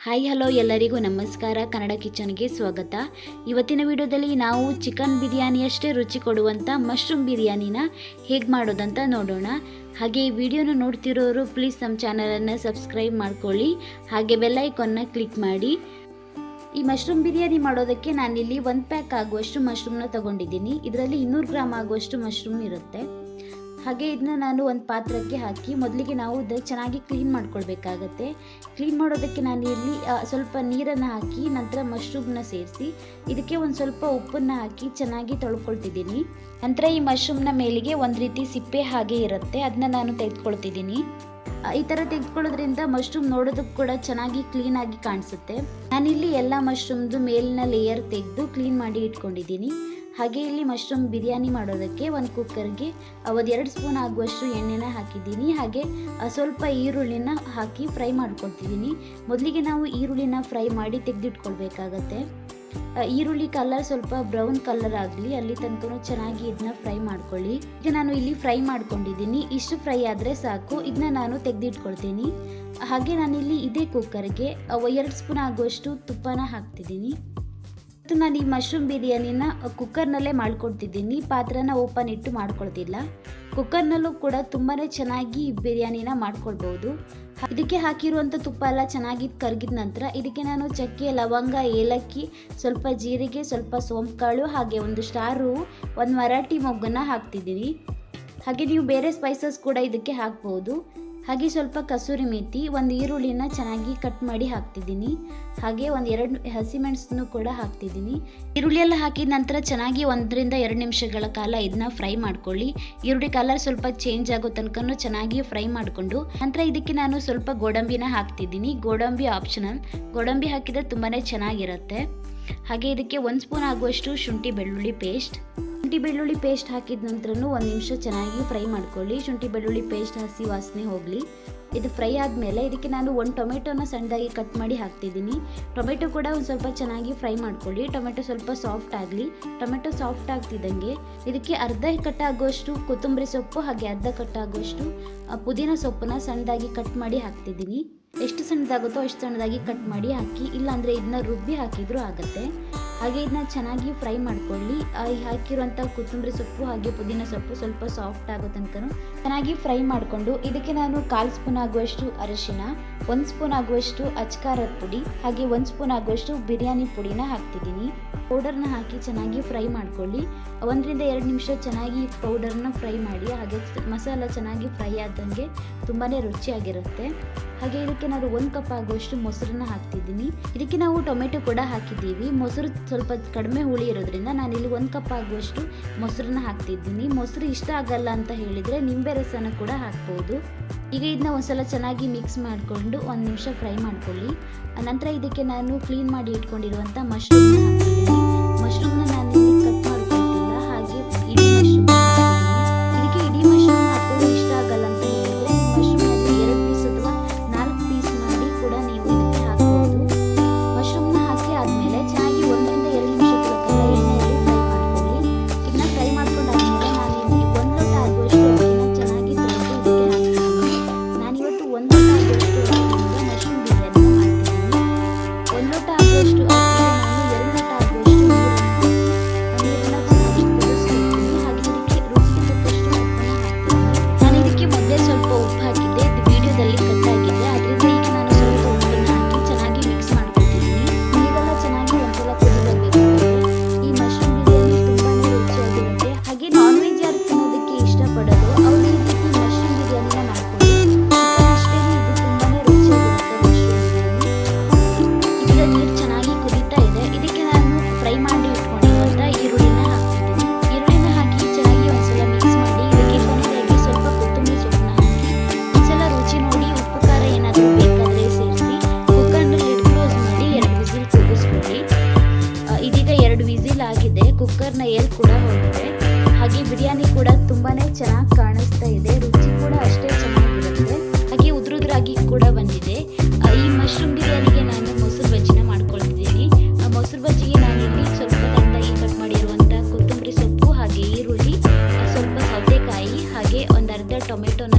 Hi, hello, ಎಲ್ಲರಿಗೂ ನಮಸ್ಕಾರ. ಕನ್ನಡ ಕಿಚನ್ಗೆ ಸ್ವಾಗತ. ಇವತ್ತಿನ ವಿಡಿಯೋದಲ್ಲಿ ನಾವು ಚಿಕನ್ ಬಿರಿಯಾನಿಯಷ್ಟೇ ರುಚಿ ಕೊಡುವಂಥ ಮಶ್ರೂಮ್ ಬಿರಿಯಾನಿನ ಹೇಗೆ ಮಾಡೋದಂತ ನೋಡೋಣ. ಹಾಗೆ ಈ ವಿಡಿಯೋನ ನೋಡ್ತಿರೋರು ಪ್ಲೀಸ್ ನಮ್ಮ ಚಾನಲನ್ನು ಸಬ್ಸ್ಕ್ರೈಬ್ ಮಾಡ್ಕೊಳ್ಳಿ. ಹಾಗೆ ಬೆಲ್ಲೈಕನ್ನ ಕ್ಲಿಕ್ ಮಾಡಿ. ಈ ಮಶ್ರೂಮ್ ಬಿರಿಯಾನಿ ಮಾಡೋದಕ್ಕೆ ನಾನಿಲ್ಲಿ ಒಂದು ಪ್ಯಾಕ್ ಆಗುವಷ್ಟು ಮಶ್ರೂಮ್ನ ತಗೊಂಡಿದ್ದೀನಿ. ಇದರಲ್ಲಿ ಇನ್ನೂರು ಗ್ರಾಮ್ ಆಗುವಷ್ಟು ಮಶ್ರೂಮ್ ಇರುತ್ತೆ. ಹಾಗೆ ಇದನ್ನ ನಾನು ಒಂದು ಪಾತ್ರಕ್ಕೆ ಹಾಕಿ ಮೊದಲಿಗೆ ನಾವು ಇದು ಚೆನ್ನಾಗಿ ಕ್ಲೀನ್ ಮಾಡ್ಕೊಳ್ಬೇಕಾಗತ್ತೆ. ಕ್ಲೀನ್ ಮಾಡೋದಕ್ಕೆ ನಾನು ಇಲ್ಲಿ ಸ್ವಲ್ಪ ನೀರನ್ನು ಹಾಕಿ ನಂತರ ಮಶ್ರೂಮ್ನ ಸೇರಿಸಿ ಇದಕ್ಕೆ ಒಂದು ಸ್ವಲ್ಪ ಉಪ್ಪನ್ನು ಹಾಕಿ ಚೆನ್ನಾಗಿ ತೊಳ್ಕೊಳ್ತಿದ್ದೀನಿ. ನಂತರ ಈ ಮಶ್ರೂಮ್ನ ಮೇಲಿಗೆ ಒಂದು ರೀತಿ ಸಿಪ್ಪೆ ಹಾಗೆ ಇರುತ್ತೆ ಅದನ್ನ ನಾನು ತೆಗೆದುಕೊಳ್ತಿದ್ದೀನಿ. ಈ ಥರ ತೆಗೆದುಕೊಳ್ಳೋದ್ರಿಂದ ಮಶ್ರೂಮ್ ನೋಡೋದಕ್ಕೆ ಕೂಡ ಚೆನ್ನಾಗಿ ಕ್ಲೀನಾಗಿ ಕಾಣಿಸುತ್ತೆ. ನಾನಿಲ್ಲಿ ಎಲ್ಲ ಮಶ್ರೂಮ್ದು ಮೇಲಿನ ಲೇಯರ್ ತೆಗೆದು ಕ್ಲೀನ್ ಮಾಡಿ ಇಟ್ಕೊಂಡಿದ್ದೀನಿ. ಹಾಗೆ ಇಲ್ಲಿ ಮಶ್ರೂಮ್ ಬಿರಿಯಾನಿ ಮಾಡೋದಕ್ಕೆ ಒಂದು ಕುಕ್ಕರ್ಗೆ ಒಂದು ಎರಡು ಸ್ಪೂನ್ ಆಗುವಷ್ಟು ಎಣ್ಣೆನ ಹಾಕಿದ್ದೀನಿ. ಹಾಗೆ ಸ್ವಲ್ಪ ಈರುಳ್ಳಿನ ಹಾಕಿ ಫ್ರೈ ಮಾಡ್ಕೊಳ್ತಿದ್ದೀನಿ. ಮೊದಲಿಗೆ ನಾವು ಈರುಳ್ಳಿನ ಫ್ರೈ ಮಾಡಿ ತೆಗೆದಿಟ್ಕೊಳ್ಬೇಕಾಗತ್ತೆ. ಈರುಳ್ಳಿ ಕಲರ್ ಸ್ವಲ್ಪ ಬ್ರೌನ್ ಕಲರ್ ಆಗಲಿ, ಅಲ್ಲಿ ತನಕ ಚೆನ್ನಾಗಿ ಇದನ್ನ ಫ್ರೈ ಮಾಡ್ಕೊಳ್ಳಿ. ಈಗ ನಾನು ಇಲ್ಲಿ ಫ್ರೈ ಮಾಡ್ಕೊಂಡಿದ್ದೀನಿ. ಇಷ್ಟು ಫ್ರೈ ಆದರೆ ಸಾಕು. ಇದನ್ನ ನಾನು ತೆಗೆದಿಟ್ಕೊಳ್ತೀನಿ. ಹಾಗೆ ನಾನಿಲ್ಲಿ ಇದೇ ಕುಕ್ಕರ್ಗೆ ಎರಡು ಸ್ಪೂನ್ ಆಗುವಷ್ಟು ತುಪ್ಪನ ಹಾಕ್ತಿದ್ದೀನಿ. ಮತ್ತು ನಾನು ಈ ಮಶ್ರೂಮ್ ಬಿರಿಯಾನಿನ ಕುಕ್ಕರ್ನಲ್ಲೇ ಮಾಡ್ಕೊಡ್ತಿದ್ದೀನಿ ಪಾತ್ರನ ಓಪನ್ ಇಟ್ಟು ಮಾಡ್ಕೊಳ್ತಿಲ್ಲ. ಕುಕ್ಕರ್ನಲ್ಲೂ ಕೂಡ ತುಂಬಾ ಚೆನ್ನಾಗಿ ಬಿರಿಯಾನಿನ ಮಾಡ್ಕೊಳ್ಬೋದು. ಇದಕ್ಕೆ ಹಾಕಿರುವಂಥ ತುಪ್ಪ ಎಲ್ಲ ಚೆನ್ನಾಗಿ ಕರಗಿದ ನಂತರ ಇದಕ್ಕೆ ನಾನು ಚಕ್ಕೆ, ಲವಂಗ, ಏಲಕ್ಕಿ, ಸ್ವಲ್ಪ ಜೀರಿಗೆ, ಸ್ವಲ್ಪ ಸೋಂಪು ಕಾಳು ಹಾಗೆ ಒಂದು ಸ್ಟಾರು, ಒಂದು ಮರಾಠಿ ಮೊಗ್ಗನ್ನು ಹಾಕ್ತಿದ್ದೀನಿ. ಹಾಗೆ ನೀವು ಬೇರೆ ಸ್ಪೈಸಸ್ ಕೂಡ ಇದಕ್ಕೆ ಹಾಕ್ಬೋದು. ಹಾಗೆ ಸ್ವಲ್ಪ ಕಸೂರಿ ಮೇಥಿ ಒಂದು ಈರುಳ್ಳಿನ ಚೆನ್ನಾಗಿ ಕಟ್ ಮಾಡಿ ಹಾಕ್ತಿದ್ದೀನಿ. ಹಾಗೆ ಒಂದು ಎರಡು ಹಸಿಮೆಣಸನ್ನು ಕೂಡ ಹಾಕ್ತಿದ್ದೀನಿ. ಈರುಳ್ಳಿ ಎಲ್ಲ ಹಾಕಿದ ನಂತರ ಚೆನ್ನಾಗಿ ಒಂದರಿಂದ ಎರಡು ನಿಮಿಷಗಳ ಕಾಲ ಇದನ್ನ ಫ್ರೈ ಮಾಡ್ಕೊಳ್ಳಿ. ಈರುಳ್ಳಿ ಕಲರ್ ಸ್ವಲ್ಪ ಚೇಂಜ್ ಆಗೋ ತನಕ ಚೆನ್ನಾಗಿ ಫ್ರೈ ಮಾಡಿಕೊಂಡು, ನಂತರ ಇದಕ್ಕೆ ನಾನು ಸ್ವಲ್ಪ ಗೋಡಂಬಿನ ಹಾಕ್ತಿದ್ದೀನಿ. ಗೋಡಂಬಿ ಆಪ್ಷನಲ್ ಗೋಡಂಬಿ ಹಾಕಿದರೆ ತುಂಬಾ ಚೆನ್ನಾಗಿರುತ್ತೆ. ಹಾಗೆ ಇದಕ್ಕೆ ಒಂದು ಸ್ಪೂನ್ ಆಗುವಷ್ಟು ಶುಂಠಿ ಬೆಳ್ಳುಳ್ಳಿ ಪೇಸ್ಟ್ ಶುಂಠಿ ಬೆಳ್ಳುಳ್ಳಿ ಪೇಸ್ಟ್ ಹಾಕಿದ ನಂತರನೂ ಒಂದು ನಿಮಿಷ ಚೆನ್ನಾಗಿ ಫ್ರೈ ಮಾಡ್ಕೊಳ್ಳಿ. ಶುಂಠಿ ಬೆಳ್ಳುಳ್ಳಿ ಪೇಸ್ಟ್ ಹಸಿ ವಾಸನೆ ಹೋಗಲಿ. ಇದು ಫ್ರೈ ಆದಮೇಲೆ ಇದಕ್ಕೆ ನಾನು ಒಂದು ಟೊಮೆಟೊನ ಸಣ್ಣದಾಗಿ ಕಟ್ ಮಾಡಿ ಹಾಕ್ತಿದ್ದೀನಿ. ಟೊಮೆಟೊ ಕೂಡ ಒಂದು ಸ್ವಲ್ಪ ಚೆನ್ನಾಗಿ ಫ್ರೈ ಮಾಡ್ಕೊಳ್ಳಿ. ಟೊಮೆಟೊ ಸ್ವಲ್ಪ ಸಾಫ್ಟ್ ಆಗಲಿ. ಟೊಮೆಟೊ ಸಾಫ್ಟ್ ಆಗ್ತಿದ್ದಂಗೆ ಇದಕ್ಕೆ ಅರ್ಧ ಕಟ್ಟಾಗುವಷ್ಟು ಕೊತ್ತಂಬರಿ ಸೊಪ್ಪು ಹಾಗೆ ಅರ್ಧ ಕಟ್ಟಾಗುವಷ್ಟು ಪುದೀನ ಸೊಪ್ಪನ್ನ ಸಣ್ಣದಾಗಿ ಕಟ್ ಮಾಡಿ ಹಾಕ್ತಿದ್ದೀನಿ. ಎಷ್ಟು ಸಣ್ಣದಾಗುತ್ತೋ ಅಷ್ಟು ಸಣ್ಣದಾಗಿ ಕಟ್ ಮಾಡಿ ಹಾಕಿ, ಇಲ್ಲಾಂದರೆ ಇದನ್ನ ರುಬ್ಬಿ ಹಾಕಿದರೂ ಆಗುತ್ತೆ. ಹಾಗೆ ಇದನ್ನ ಚೆನ್ನಾಗಿ ಫ್ರೈ ಮಾಡ್ಕೊಳ್ಳಿ. ಹಾಕಿರುವಂಥ ಕೊತ್ತಂಬರಿ ಸೊಪ್ಪು ಹಾಗೆ ಪುದೀನ ಸೊಪ್ಪು ಸ್ವಲ್ಪ ಸಾಫ್ಟ್ ಆಗೋ ತನಕ ಚೆನ್ನಾಗಿ ಫ್ರೈ ಮಾಡಿಕೊಂಡು ಇದಕ್ಕೆ ನಾನು ಕಾಲು ಸ್ಪೂನ್ ಆಗುವಷ್ಟು ಅರಿಶಿನ, ಒಂದು ಸ್ಪೂನ್ ಆಗುವಷ್ಟು ಅಚ್ಕಾರದ ಪುಡಿ, ಹಾಗೆ ಒಂದು ಸ್ಪೂನ್ ಆಗುವಷ್ಟು ಬಿರಿಯಾನಿ ಪುಡಿನ ಹಾಕ್ತಿದ್ದೀನಿ. ಪೌಡರ್ನ ಹಾಕಿ ಚೆನ್ನಾಗಿ ಫ್ರೈ ಮಾಡ್ಕೊಳ್ಳಿ. ಒಂದರಿಂದ ಎರಡು ನಿಮಿಷ ಚೆನ್ನಾಗಿ ಪೌಡರ್ನ ಫ್ರೈ ಮಾಡಿ, ಹಾಗೆ ಮಸಾಲ ಚೆನ್ನಾಗಿ ಫ್ರೈ ಆದಂಗೆ ತುಂಬಾ ರುಚಿಯಾಗಿರುತ್ತೆ. ಹಾಗೆ ಇದಕ್ಕೆ ನಾನು ಒಂದು ಕಪ್ ಆಗುವಷ್ಟು ಮೊಸರನ್ನ ಹಾಕ್ತಿದ್ದೀನಿ. ಇದಕ್ಕೆ ನಾವು ಟೊಮೆಟೊ ಕೂಡ ಹಾಕಿದ್ದೀವಿ. ಮೊಸರು ಸ್ವಲ್ಪ ಕಡಿಮೆ ಹುಳಿ ಇರೋದ್ರಿಂದ ನಾನಿಲ್ಲಿ ಒಂದು ಕಪ್ ಆಗುವಷ್ಟು ಮೊಸರನ್ನ ಹಾಕ್ತಿದ್ದೀನಿ. ಮೊಸರು ಇಷ್ಟ ಆಗಲ್ಲ ಅಂತ ಹೇಳಿದರೆ ನಿಂಬೆ ರಸನ ಕೂಡ ಹಾಕ್ಬೋದು. ಈಗ ಇದನ್ನ ಒಂದ್ಸಲ ಚೆನ್ನಾಗಿ ಮಿಕ್ಸ್ ಮಾಡಿಕೊಂಡು ಒಂದು ನಿಮಿಷ ಫ್ರೈ ಮಾಡ್ಕೊಳ್ಳಿ. ನಂತರ ಇದಕ್ಕೆ ನಾನು ಕ್ಲೀನ್ ಮಾಡಿ ಇಟ್ಕೊಂಡಿರುವಂಥ ಮಶ್ರೂಮ್ನ ಕಲರ್ನ ಕೂಡ ಹೋಗಿದೆ. ಹಾಗೆ ಬಿರಿಯಾನಿ ಕೂಡ ತುಂಬಾನೇ ಚೆನ್ನಾಗಿ ಕಾಣಿಸ್ತಾ ಇದೆ. ರುಚಿ ಕೂಡ ಅಷ್ಟೇ ಚೆನ್ನಾಗಿರುತ್ತೆ. ಹಾಗೆ ಉದ್ರುದ್ರಾಗಿ ಕೂಡ ಬಂದಿದೆ. ಈ ಮಶ್ರೂಮ್ ಬಿರಿಯಾನಿಗೆ ನಾನು ಮೊಸರು ಬಜ್ಜಿನ ಮಾಡ್ಕೊಳ್ತಿದ್ದೀನಿ. ಮೊಸರು ಬಜ್ಜಿಗೆ ನಾನು ಇಲ್ಲಿ ಸ್ವಲ್ಪ ತಂದಾಗಿ ಕಟ್ ಮಾಡಿರುವಂಥ ಕೊತ್ತಂಬರಿ ಸೊಪ್ಪು, ಹಾಗೆ ಈರುಳ್ಳಿ ಸ್ವಲ್ಪ ಸೌತೆಕಾಯಿ, ಹಾಗೆ ಒಂದರ್ಧ ಅರ್ಧ ಟೊಮೆಟೊನ